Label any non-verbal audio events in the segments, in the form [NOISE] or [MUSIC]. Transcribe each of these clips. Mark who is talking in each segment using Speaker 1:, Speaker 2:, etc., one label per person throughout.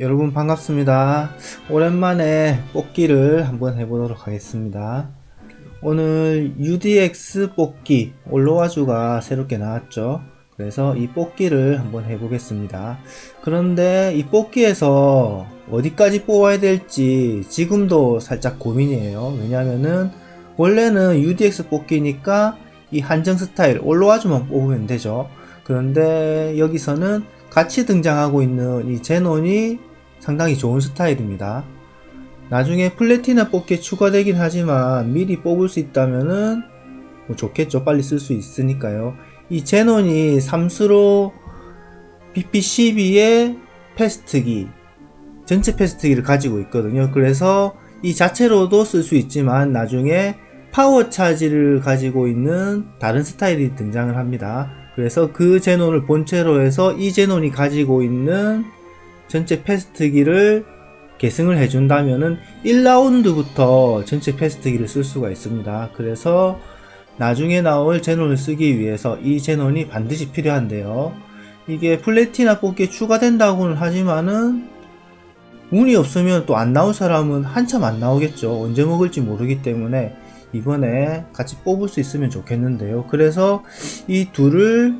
Speaker 1: 여러분 반갑습니다. 오랜만에 뽑기를 한번 해보도록 하겠습니다. 오늘 UDX 뽑기 올로와주가 새롭게 나왔죠. 그래서 이 뽑기를 한번 해보겠습니다. 그런데 이 뽑기에서 어디까지 뽑아야 될지 지금도 살짝 고민이에요. 왜냐면은 원래는 UDX 뽑기니까 이 한정 스타일 올로와주만 뽑으면 되죠. 그런데 여기서는 같이 등장하고 있는 이 제논이 상당히 좋은 스타일입니다. 나중에 플래티나 뽑기에 추가되긴 하지만 미리 뽑을 수 있다면은 뭐 좋겠죠. 빨리 쓸 수 있으니까요. 이 제논이 삼수로 BP12의 패스트기, 전체 패스트기를 가지고 있거든요. 그래서 이 자체로도 쓸 수 있지만 나중에 파워 차지를 가지고 있는 다른 스타일이 등장을 합니다. 그래서 그 제논을 본체로 해서 이 제논이 가지고 있는 전체 패스트기를 계승을 해준다면은 1라운드부터 전체 패스트기를 쓸 수가 있습니다. 그래서 나중에 나올 제논을 쓰기 위해서 이 제논이 반드시 필요한데요. 이게 플래티나 뽑기에 추가된다고는 하지만은 운이 없으면 또 안 나올 사람은 한참 안 나오겠죠. 언제 먹을지 모르기 때문에 이번에 같이 뽑을 수 있으면 좋겠는데요. 그래서 이 둘을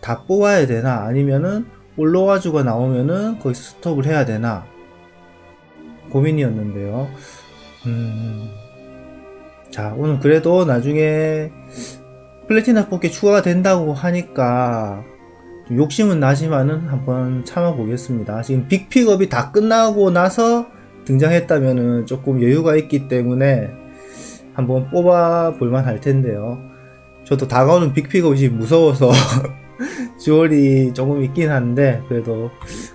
Speaker 1: 다 뽑아야 되나 아니면은 올로와주가 나오면은 거기서 스톱을 해야 되나 고민이었는데요. 음, 자 오늘 그래도 나중에 플래티나 뽑기 추가가 된다고 하니까 좀 욕심은 나지만은 한번 참아 보겠습니다. 지금 빅픽업이 다 끝나고 나서 등장했다면은 조금 여유가 있기 때문에 한번 뽑아 볼만 할 텐데요. 저도 다가오는 빅픽업이 무서워서 [LAUGHS] 주얼이 조금 있긴 한데 그래도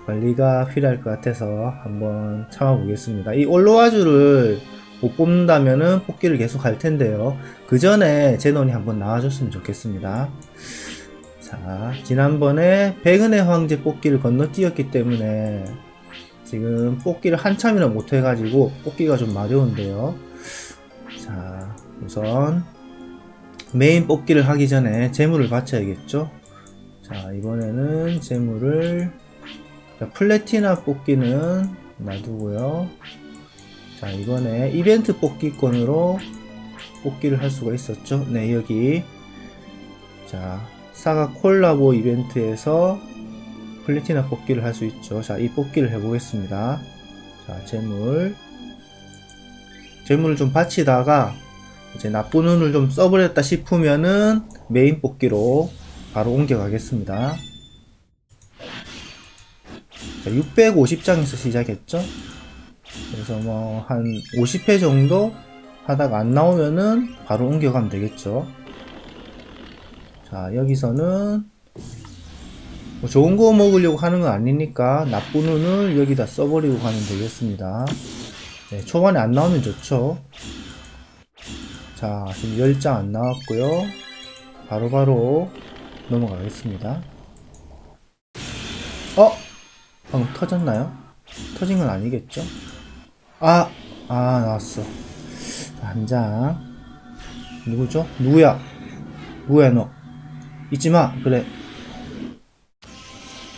Speaker 1: 관리가 필요할 것 같아서 한번 참아 보겠습니다. 이 올로와주를 못 뽑는다면은 뽑기를 계속 할 텐데요. 그 전에 제논이 한번 나와줬으면 좋겠습니다. 자, 지난번에 백은의 황제 뽑기를 건너뛰었기 때문에 지금 뽑기를 한참이나 못 해가지고 뽑기가 좀 마려운데요. 자, 우선 메인 뽑기를 하기 전에 재물을 바쳐야겠죠. 자, 이번에는 재물을 자, 플래티나 뽑기는 놔두고요. 자, 이번에 이벤트 뽑기권으로 뽑기를 할 수가 있었죠. 네, 여기. 자, 사가 콜라보 이벤트에서 플래티나 뽑기를 할 수 있죠. 자, 이 뽑기를 해보겠습니다. 자, 재물. 재물을 좀 바치다가 이제 나쁜 운을 좀 써버렸다 싶으면은 메인 뽑기로 바로 옮겨가겠습니다. 자, 650장에서 시작했죠? 그래서 뭐 한 50회 정도 하다가 안 나오면은 바로 옮겨가면 되겠죠. 자, 여기서는 뭐 좋은 거 먹으려고 하는 건 아니니까 나쁜 운을 여기다 써버리고 가면 되겠습니다. 네, 초반에 안 나오면 좋죠. 자, 지금 10장 안 나왔고요. 바로바로 넘어가겠습니다. 어? 방금 터졌나요? 터진 건 아니겠죠? 아! 아, 나왔어. 자, 한 장. 누구죠? 누구야? 누구야, 너? 잊지 마. 그래.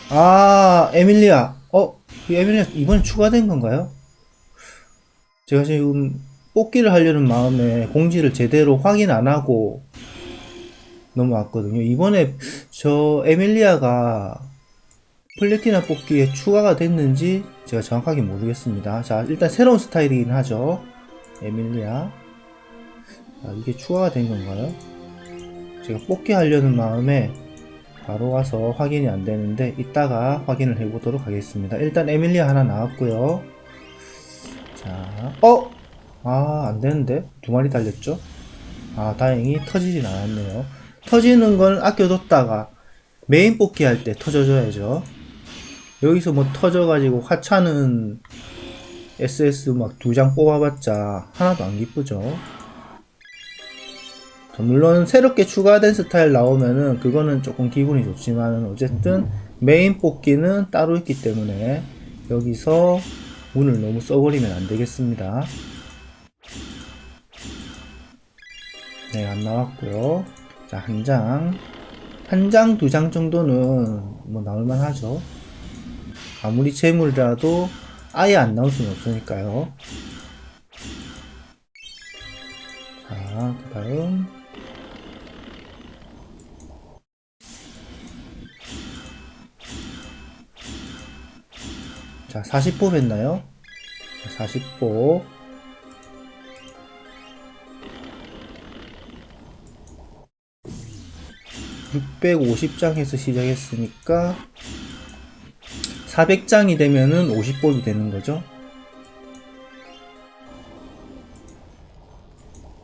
Speaker 1: 아, 에밀리아. 어? 그 에밀리아 이번에 추가된 건가요? 제가 지금 뽑기를 하려는 마음에 공지를 제대로 확인 안 하고 넘어왔거든요. 이번에 저 에밀리아가 플래티나 뽑기에 추가가 됐는지 제가 정확하게 모르겠습니다. 자, 일단 새로운 스타일이긴 하죠. 에밀리아. 자, 이게 추가가 된 건가요? 제가 뽑기 하려는 마음에 바로 와서 확인이 안 되는데 이따가 확인을 해보도록 하겠습니다. 일단 에밀리아 하나 나왔고요. 자, 어? 아, 안 되는데? 두 마리 달렸죠? 아, 다행히 터지진 않았네요. 터지는 건 아껴뒀다가 메인 뽑기 할 때 터져줘야죠. 여기서 뭐 터져가지고 하찮은 SS 막 두 장 뽑아봤자 하나도 안 기쁘죠. 자, 물론 새롭게 추가된 스타일 나오면은 그거는 조금 기분이 좋지만은 어쨌든 메인 뽑기는 따로 있기 때문에 여기서 운을 너무 써버리면 안 되겠습니다. 네, 안 나왔고요. 자, 한 장. 한 장, 두 장 정도는 뭐 나올만 하죠. 아무리 재물이라도 아예 안 나올 수는 없으니까요. 자, 그 다음. 자, 40보 뺐나요? 자, 40보. (650장에서) 시작했으니까 400장이 되면은 50법이 되는 거죠.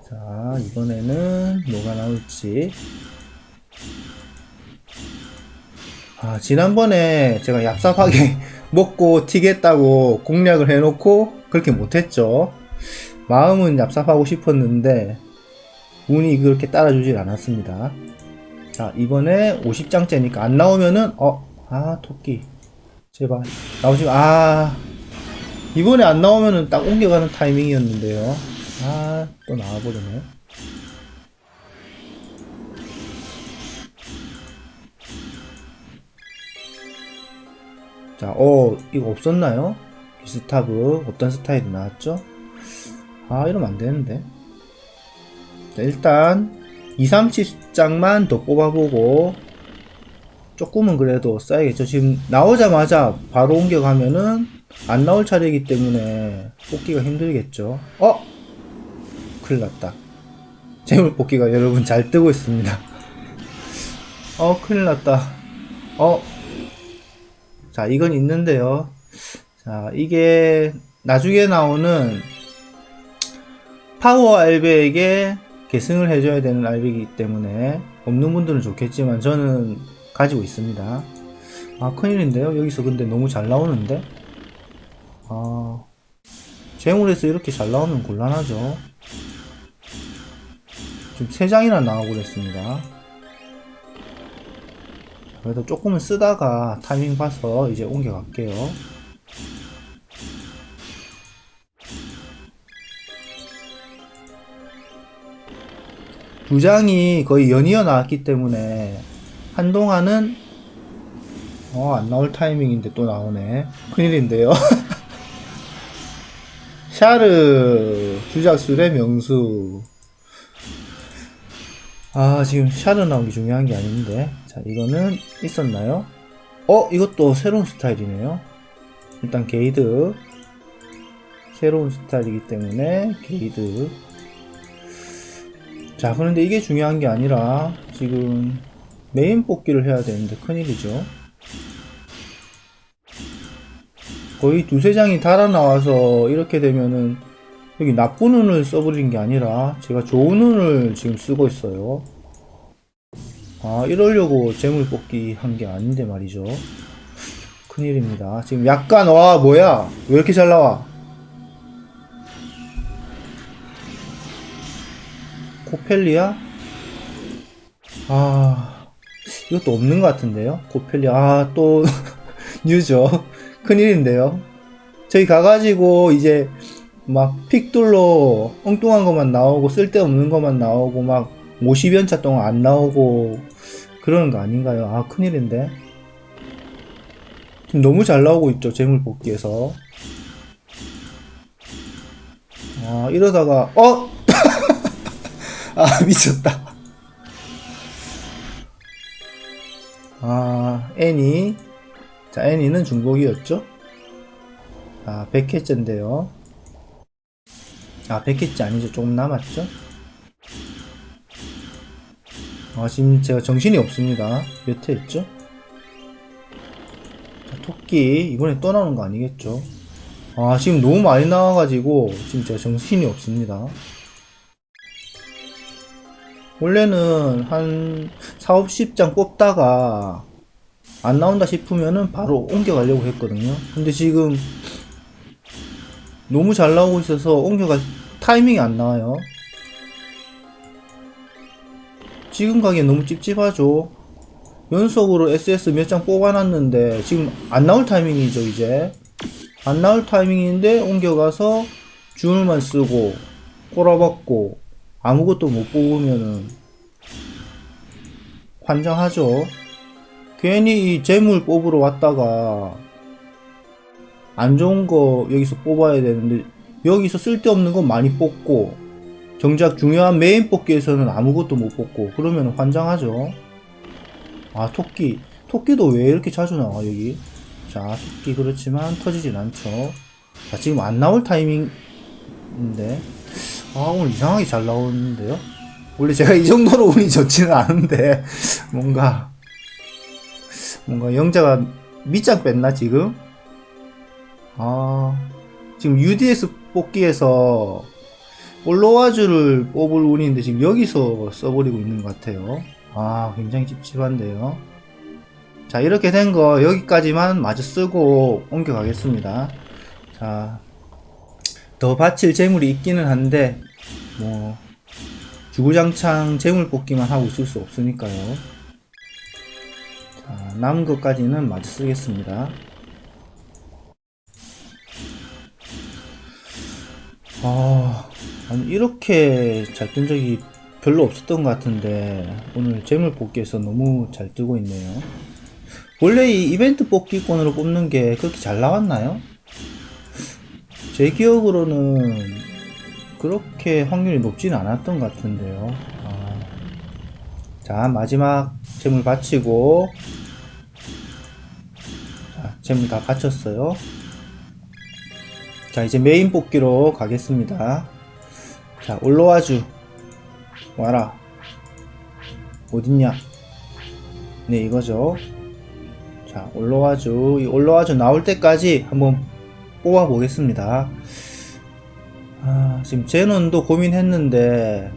Speaker 1: 자, 이번에는 뭐가 나올지. 아, 지난번에 제가 얍삽하게 [LAUGHS] 먹고 튀겠다고 공략을 해놓고 그렇게 못했죠. 마음은 얍삽하고 싶었는데 운이 그렇게 따라주질 않았습니다. 자, 이번에 50장째니까 안 나오면은, 어, 아, 토끼. 제발. 나오지, 아. 이번에 안 나오면은 딱 옮겨가는 타이밍이었는데요. 아, 또 나와버리네. 자, 어, 이거 없었나요? 비스타브. 어떤 스타일이 나왔죠? 아, 이러면 안 되는데. 자, 일단, 2, 30장만 더 뽑아보고, 조금은 그래도 써야겠죠. 지금 나오자마자 바로 옮겨가면은 안 나올 차례이기 때문에 뽑기가 힘들겠죠. 어? 큰일 났다. 재물 뽑기가 여러분 잘 뜨고 있습니다. 어, 큰일 났다. 어? 자, 이건 있는데요. 자, 이게 나중에 나오는 파워 알베에게 계승을 해줘야 되는 알베이기 때문에 없는 분들은 좋겠지만 저는 가지고 있습니다. 아, 큰일인데요? 여기서 근데 너무 잘 나오는데? 아, 재물에서 이렇게 잘 나오면 곤란하죠. 지금 3장이나 나오고 그랬습니다. 그래도 조금은 쓰다가 타이밍 봐서 이제 옮겨갈게요. 두 장이 거의 연이어 나왔기 때문에 한동안은 어, 안 나올 타이밍인데 또 나오네. 큰일인데요. [LAUGHS] 샤르, 주작술의 명수. 아, 지금 샤르 나온 게 중요한 게 아닌데. 자, 이거는 있었나요? 어, 이것도 새로운 스타일이네요. 일단 게이드. 새로운 스타일이기 때문에 게이드. 자, 그런데 이게 중요한 게 아니라 지금 메인 뽑기를 해야 되는데 큰일이죠. 거의 두세 장이 달아 나와서 이렇게 되면은 여기 나쁜 운을 써버린 게 아니라 제가 좋은 운을 지금 쓰고 있어요. 아, 이러려고 재물 뽑기 한 게 아닌데 말이죠. 큰일입니다. 지금 약간, 와, 뭐야? 왜 이렇게 잘 나와? 코펠리아? 아, 이것도 없는 것 같은데요? 코펠리아, 아, 또, [LAUGHS] 뉴죠. 큰일인데요. 저희 가가지고, 이제, 막, 픽둘로 엉뚱한 것만 나오고, 쓸데없는 것만 나오고, 막, 50연차 동안 안 나오고, 그러는 거 아닌가요? 아, 큰일인데. 지금 너무 잘 나오고 있죠, 재물 뽑기에서. 아, 이러다가, 어? 아, [LAUGHS] 미쳤다. 아, 애니. 자, 애니는 중복이었죠? 아, 100회째인데요. 아, 100회째 아니죠? 조금 남았죠? 아, 지금 제가 정신이 없습니다. 몇회 했죠? 자, 토끼. 이번에 또 나오는 거 아니겠죠? 아, 지금 너무 많이 나와가지고, 지금 제가 정신이 없습니다. 원래는 한 4, 50장 뽑다가 안 나온다 싶으면은 바로 옮겨가려고 했거든요. 근데 지금 너무 잘 나오고 있어서 옮겨갈 타이밍이 안 나와요. 지금 가기엔 너무 찝찝하죠. 연속으로 SS 몇 장 뽑아놨는데 지금 안 나올 타이밍이죠 이제. 안 나올 타이밍인데 옮겨가서 주물만 쓰고 꼬라박고 아무것도 못 뽑으면은 환장하죠. 괜히 이 재물 뽑으러 왔다가 안 좋은 거 여기서 뽑아야 되는데 여기서 쓸데없는 거 많이 뽑고 정작 중요한 메인 뽑기에서는 아무것도 못 뽑고 그러면 환장하죠. 아 토끼 토끼도 왜 이렇게 자주 나와 여기? 자 토끼 그렇지만 터지진 않죠. 자 지금 안 나올 타이밍인데 아 오늘 이상하게 잘 나오는데요? 원래 제가 이 정도로 운이 좋지는 않은데 [LAUGHS] 뭔가 뭔가 영자가 밑장 뺐나 지금? 아 지금 UDS 뽑기에서 올로와주를 뽑을 운인데 지금 여기서 써버리고 있는 것 같아요. 아 굉장히 찝찝한데요. 자 이렇게 된 거 여기까지만 마저 쓰고 옮겨가겠습니다. 자 더 바칠 재물이 있기는 한데 뭐 주구장창 재물 뽑기만 하고 있을 수 없으니까요. 자, 남은 것까지는 마저 쓰겠습니다. 아, 아니, 이렇게 잘 뜬 적이 별로 없었던 것 같은데, 오늘 재물 뽑기에서 너무 잘 뜨고 있네요. 원래 이 이벤트 뽑기권으로 뽑는 게 그렇게 잘 나왔나요? 제 기억으로는 그렇게 확률이 높진 않았던 것 같은데요. 아. 자, 마지막 재물 바치고, 자, 재물 다 바쳤어요. 자, 이제 메인 뽑기로 가겠습니다. 자, 올라와주. 와라. 어딨냐? 네, 이거죠. 자, 올라와주. 이 올라와주 나올 때까지 한번 뽑아 보겠습니다. 아, 지금 제논도 고민했는데,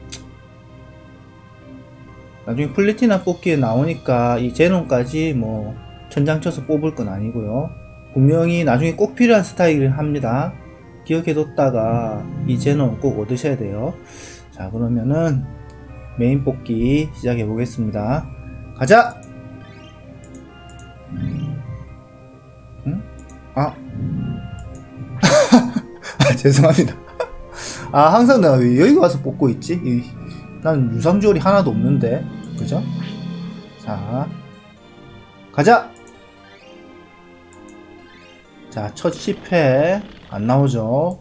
Speaker 1: 나중에 플래티나 뽑기에 나오니까 이 제논까지 뭐, 천장 쳐서 뽑을 건 아니고요. 분명히 나중에 꼭 필요한 스타일을 합니다. 기억해뒀다가 이 제논 꼭 얻으셔야 돼요. 자, 그러면은 메인 뽑기 시작해 보겠습니다. 가자! 응? 아. 아, 죄송합니다. [LAUGHS] 아, 항상 내가 왜 여기 와서 뽑고 있지? 이, 난 유상주얼이 하나도 없는데. 그죠? 자. 가자! 자, 첫 10회 안 나오죠.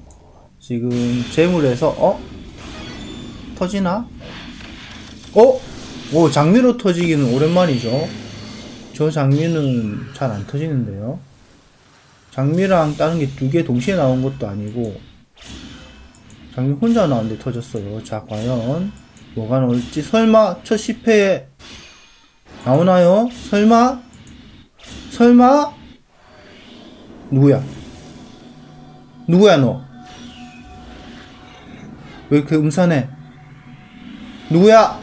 Speaker 1: 지금 재물에서 어? 터지나? 어? 오, 장미로 터지기는 오랜만이죠. 저 장미는 잘 안 터지는데요. 장미랑 다른 게 두 개 동시에 나온 것도 아니고 장미 혼자 나왔는데 터졌어요. 자, 과연 뭐가 나올지 설마 첫 10회에 나오나요? 설마? 설마? 누구야? 누구야 너? 왜 이렇게 음산해? 누구야?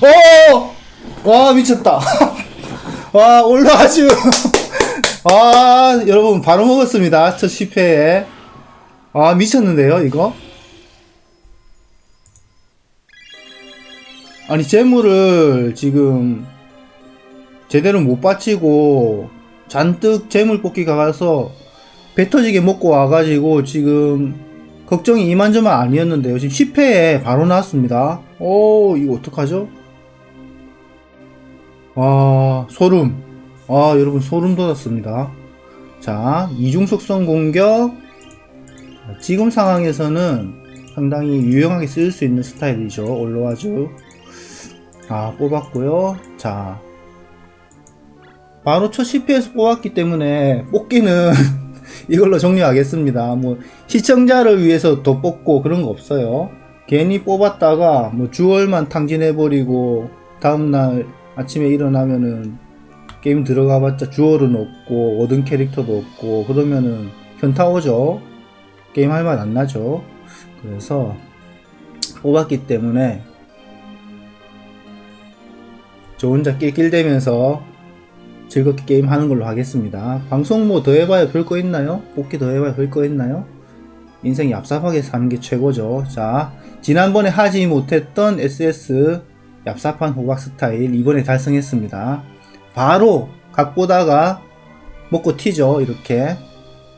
Speaker 1: 어! 와 미쳤다. [LAUGHS] 와 올라가주. [LAUGHS] 아 여러분 바로 먹었습니다. 첫 10회에. 아 미쳤는데요 이거? 아니 재물을 지금 제대로 못 바치고 잔뜩 재물 뽑기 가서 배 터지게 먹고 와가지고 지금 걱정이 이만저만 아니었는데요. 지금 10회에 바로 나왔습니다. 오 이거 어떡하죠? 와 소름. 아 여러분 소름 돋았습니다. 자 이중 속성 공격 지금 상황에서는 상당히 유용하게 쓸 수 있는 스타일이죠. 올로와주. 아 뽑았고요. 자 바로 첫 10회에서 뽑았기 때문에 뽑기는 [LAUGHS] 이걸로 종료하겠습니다. 뭐 시청자를 위해서 더 뽑고 그런 거 없어요. 괜히 뽑았다가 뭐 주얼만 탕진해버리고 다음날 아침에 일어나면은 게임 들어가봤자 주얼은 없고 얻은 캐릭터도 없고 그러면은 현타 오죠. 게임 할 맛 안 나죠. 그래서 뽑았기 때문에 저 혼자 낄낄대면서 즐겁게 게임 하는 걸로 하겠습니다. 방송 뭐 더 해봐야 별 거 있나요? 뽑기 더 해봐야 별 거 있나요? 인생 얍삽하게 사는 게 최고죠. 자, 지난번에 하지 못했던 SS 얍삽한 호박 스타일 이번에 달성했습니다. 바로 각 보다가 먹고 튀죠. 이렇게.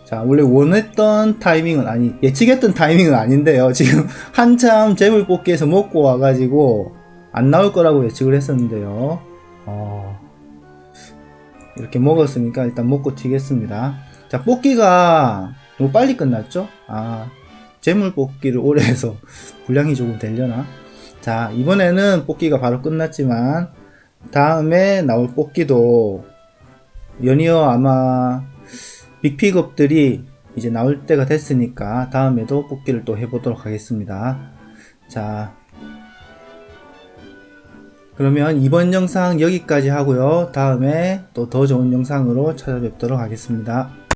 Speaker 1: 자, 원래 원했던 타이밍은 아니, 예측했던 타이밍은 아닌데요. [LAUGHS] 지금 한참 재물 뽑기에서 먹고 와가지고 안 나올 거라고 예측을 했었는데요. 어, 이렇게 먹었으니까 일단 먹고 튀겠습니다. 자, 뽑기가 너무 빨리 끝났죠? 아, 재물 뽑기를 오래 해서 [LAUGHS] 분량이 조금 되려나? 자, 이번에는 뽑기가 바로 끝났지만, 다음에 나올 뽑기도 연이어 아마 빅픽업들이 이제 나올 때가 됐으니까 다음에도 뽑기를 또 해보도록 하겠습니다. 자, 그러면 이번 영상 여기까지 하고요. 다음에 또 더 좋은 영상으로 찾아뵙도록 하겠습니다.